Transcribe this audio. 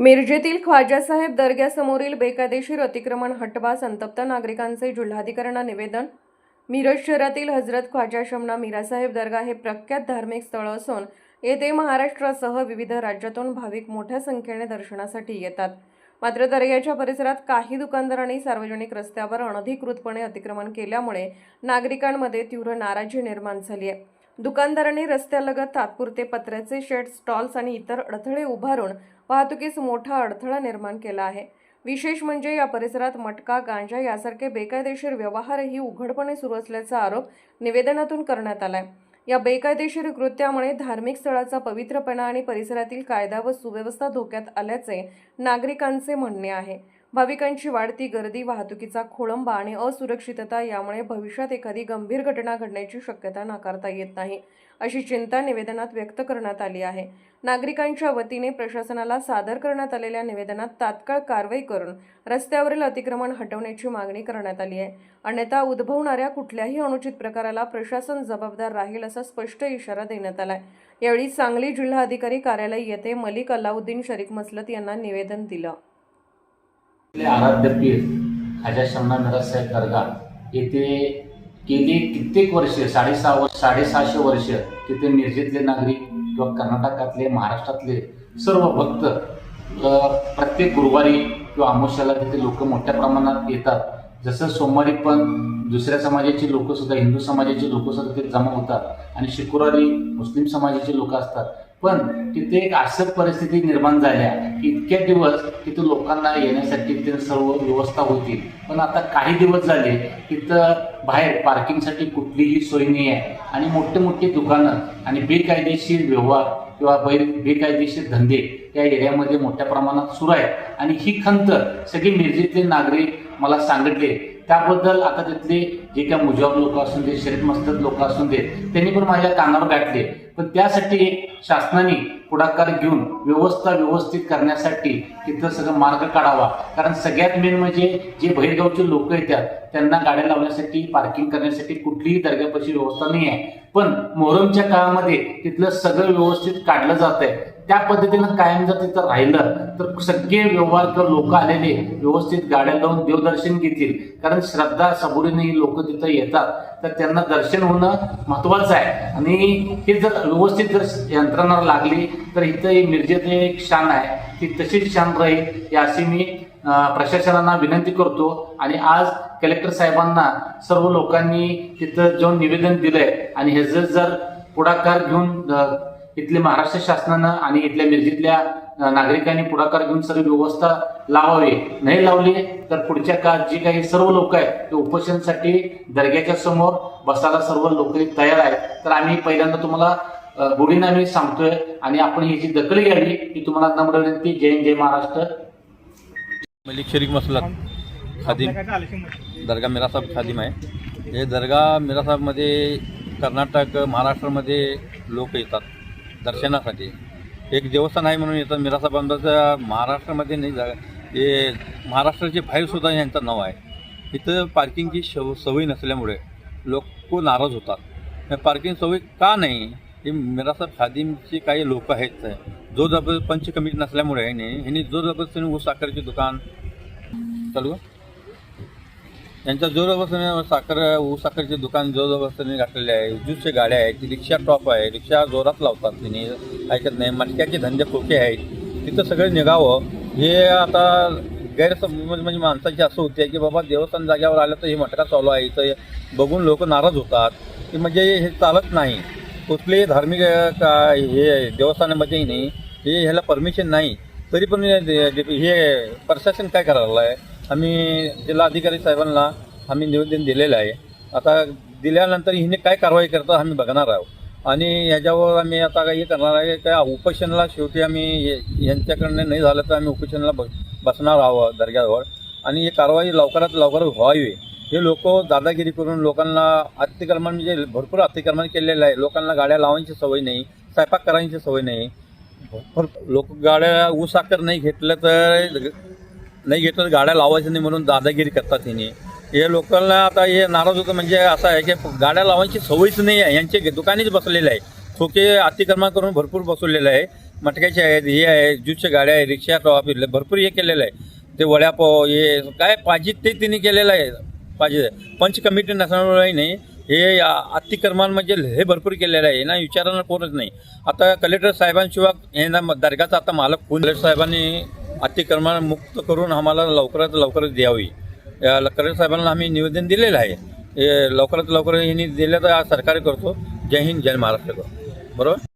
मिरजेतील ख्वाजासाहेब दर्ग्यासमोरील बेकायदेशीर अतिक्रमण हटवा संतप्त नागरिकांचे जिल्हाधिकाऱ्यांना निवेदन? मिरज शहरातील हजरत ख्वाजा शमना मीरासाहेब दर्गा हे प्रख्यात धार्मिक स्थळ असून येथे महाराष्ट्रासह विविध राज्यातून भाविक मोठ्या संख्येने दर्शनासाठी येतात. मात्र दर्ग्याच्या परिसरात काही दुकानदारांनी सार्वजनिक रस्त्यावर अनधिकृतपणे अतिक्रमण केल्यामुळे नागरिकांमध्ये तीव्र नाराजी निर्माण झाली आहे. दुकानदारांनी रस्त्यालगत तात्पुरते पत्र्याचे शेड स्टॉल्स आणि इतर अडथळे उभारून वाहतुकीस मोठा अडथळा निर्माण केला आहे. विशेष म्हणजे या परिसरात मटका गांजा यासारखे बेकायदेशीर व्यवहारही उघडपणे सुरू असल्याचा आरोप निवेदनातून करण्यात आलाय. या बेकायदेशीर कृत्यामुळे धार्मिक स्थळाचा पवित्रपणा आणि परिसरातील कायदा व सुव्यवस्था धोक्यात आल्याचे नागरिकांचे म्हणणे आहे. भाविकांची वाढती गर्दी वाहतुकीचा खोळंबा आणि असुरक्षितता यामुळे भविष्यात एखादी गंभीर घटना घडण्याची शक्यता नाकारता येत नाही अशी चिंता निवेदनात व्यक्त करण्यात आली आहे. नागरिकांच्या वतीने प्रशासनाला सादर करण्यात आलेल्या निवेदनात तात्काळ कारवाई करून रस्त्यावरील अतिक्रमण हटवण्याची मागणी करण्यात आली आहे. अन्यथा उद्भवणाऱ्या कुठल्याही अनुचित प्रकाराला प्रशासन जबाबदार राहील असा स्पष्ट इशारा देण्यात आलाय यावेळी सांगली जिल्हाधिकारी कार्यालय येथे मलिक अलाउद्दीन शरीफ मसलत यांना निवेदन दिलं. आपले आराध्यपीठ खाजा शमना मिराज दर्गा येथे गेली कित्येक वर्ष साडेसहा वर्ष साडेसहाशे वर्ष तिथे मिरजेतले नागरिक किंवा कर्नाटकातले महाराष्ट्रातले सर्व भक्त प्रत्येक गुरुवारी किंवा अमोश्याला तिथे लोक मोठ्या प्रमाणात येतात. जसं सोमवारी पण दुसऱ्या समाजाचे लोकसुद्धा हिंदू समाजाचे लोकसुद्धा तिथे जमा होतात. आणि शुक्रवारी मुस्लिम समाजाचे लोक असतात. पण तिथे एक असं परिस्थिती निर्माण झाल्या की इतक्या दिवस तिथं लोकांना येण्यासाठी तिथे सर्व व्यवस्था होती. पण आता काही दिवस झाले तिथं बाहेर पार्किंगसाठी कुठलीही सोय नाही आहे. आणि मोठे मोठे दुकानं आणि बेकायदेशीर व्यवहार किंवा बै बेकायदेशीर धंदे या एरियामध्ये मोठ्या प्रमाणात सुरू आहेत. आणि ही खंत सगळी मिरजेतले नागरिक मला सांगितले त्याबद्दल आता तिथले जे काही मुजाब लोक असून दे शरीफ मस्तक लोक असून देत त्यांनी पण माझ्या कानावर गाठले पण त्यासाठी एक शासनाने पुढाकार घेऊन व्यवस्था व्यवस्थित करण्यासाठी तिथं सगळं मार्ग काढावा. कारण सगळ्यात मेन म्हणजे जे बहिरगावचे लोक येतात त्यांना गाड्या लावण्यासाठी पार्किंग करण्यासाठी कुठलीही दर्ग्यापाशी व्यवस्था नाही आहे पण मोहरमच्या काळामध्ये तिथलं सगळं व्यवस्थित काढलं जात आहे त्या पद्धतीनं कायम जर तिथं राहिलं तर सगळे व्यवहार किंवा लोक आलेले व्यवस्थित गाड्या लावून देवदर्शन घेतील. कारण श्रद्धा सबुरीने लोक तिथं येतात. तर त्यांना दर्शन होणं महत्वाचं आहे. आणि हे जर व्यवस्थित जर यंत्रणा लागली तर इथं ही मिरजेत एक शान आहे. ती तशीच शान राहील या अशी मी अं, प्रशासनाला विनंती करतो. आणि आज कलेक्टर साहेबांना सर्व लोकांनी तिथं जाऊन निवेदन दिलंय. आणि ह्याचं जर पुढाकार घेऊन इथले महाराष्ट्र शासनानं आणि इथल्या मिरजेतल्या नागरिकांनी पुढाकार घेऊन सर्व व्यवस्था लावावी. नाही लावली तर पुढच्या काळात जी काही सर्व लोक आहेत ते उपोषणसाठी दर्ग्याच्या समोर बसायला सर्व लोक तयार आहेत. तर आम्ही पहिल्यांदा तुम्हाला अं, गुढीनं आम्ही सांगतोय आणि आपण याची दखल घ्यावी ही तुम्हाला नम्र विनंती. जय जय महाराष्ट्र. मलिक शरीफ खादिम. दर्गा मिरासाहेब खादिम आहे. हे दर्गा मिरासाहेबमध्ये कर्नाटक महाराष्ट्रामध्ये लोक येतात. दर्शनासाठी. एक देवस्थान आहे म्हणून येतात मिरासाहेबांचं महाराष्ट्रामध्ये नाही जा हे महाराष्ट्राचे बाहेरसुद्धा यांचं नाव आहे. इथं पार्किंगची शव सवय नसल्यामुळे लोक नाराज होतात. पार्किंग सवय का नाही? हे मिरासा खादिमचे काही लोक आहेत. जो जबर पंच कमिटी नसल्यामुळे ह्याने ह्यांनी जो जबरदस्तीने ऊस साखरेचे दुकान चालू आहे? यांच्या साखर ऊस साखरेचे दुकान जो गाठलेले घातलेले आहे. ज्यूसच्या गाड्या आहेत रिक्षा टॉप आहे. रिक्षा जोरात लावतात तिने. ऐकत नाही. मटक्याचे धंदे खोके आहेत. तिथं सगळे निघावं. हे आता गैरसमज म्हणजे माणसाची असं होते की बाबा देवस्थान जाग्यावर आलं तर हे मटका चालू आहे. इथं बघून लोक नाराज होतात. की म्हणजे हे चालत नाही. कुठलेही धार्मिक का हे देवस्थानामध्येही नाही. हे ह्याला परमिशन नाही. तरी पण हे प्रशासन काय करायला आहे आम्ही जिल्हाधिकारी साहेबांना आम्ही निवेदन दिलेलं आहे. आता दिल्यानंतर हिने काय कारवाई करतो आम्ही बघणार आहोत. आणि ह्याच्यावर आम्ही आता काही करणार आहे का उपोषणाला शेवटी आम्ही हे- यांच्याकडनं नाही झालं तर आम्ही उपोषणाला ब बसणार आहोत दर्ग्याजवळ आणि ही कारवाई लवकरात लवकर व्हावी. हे लोक दादागिरी करून लोकांना अतिक्रमण म्हणजे भरपूर अतिक्रमण केलेलं आहे. लोकांना गाड्या लावायची सवय नाही स्वयंपाक करायची सवय नाही. भरपूर लोक गाड्या ऊसाकर नाही घेतलं तर नाही घेतलं तर गाड्या लावायचं नाही म्हणून दादागिरी करतात तिने. हे लोकांना आता हे नाराज होतं म्हणजे असं आहे की गाड्या लावायची सवयच नाही आहे. यांचे दुकानीच बसलेलं आहे. खोके अतिक्रमण करून भरपूर बसवलेलं आहे. मटक्याचे आहेत हे आहे ज्यूसच्या गाड्या आहे रिक्षा फिरले भरपूर हे केलेलं आहे. ते वड्यापाव हे काय पाहिजे ते तिने केलेलं आहे. पाहिजे. पंच कमिटी नसल्यामुळे नाही. हे अतिक्रमण म्हणजे हे भरपूर केलेलं आहे. ना विचारांना कोणच नाही. आता कलेक्टर साहेबांशिवाय हे ना दर्गाचा आता मालक कोण? कलेक्टर साहेबांनी अतिक्रमण मुक्त करून आम्हाला लवकरात लवकरच द्यावी. या साहेबांना आम्ही निवेदन दिलेलं आहे. हे लवकरात लवकर यांनी दिलं तर सरकार करतो. जय हिंद जय महाराष्ट्र बरोबर?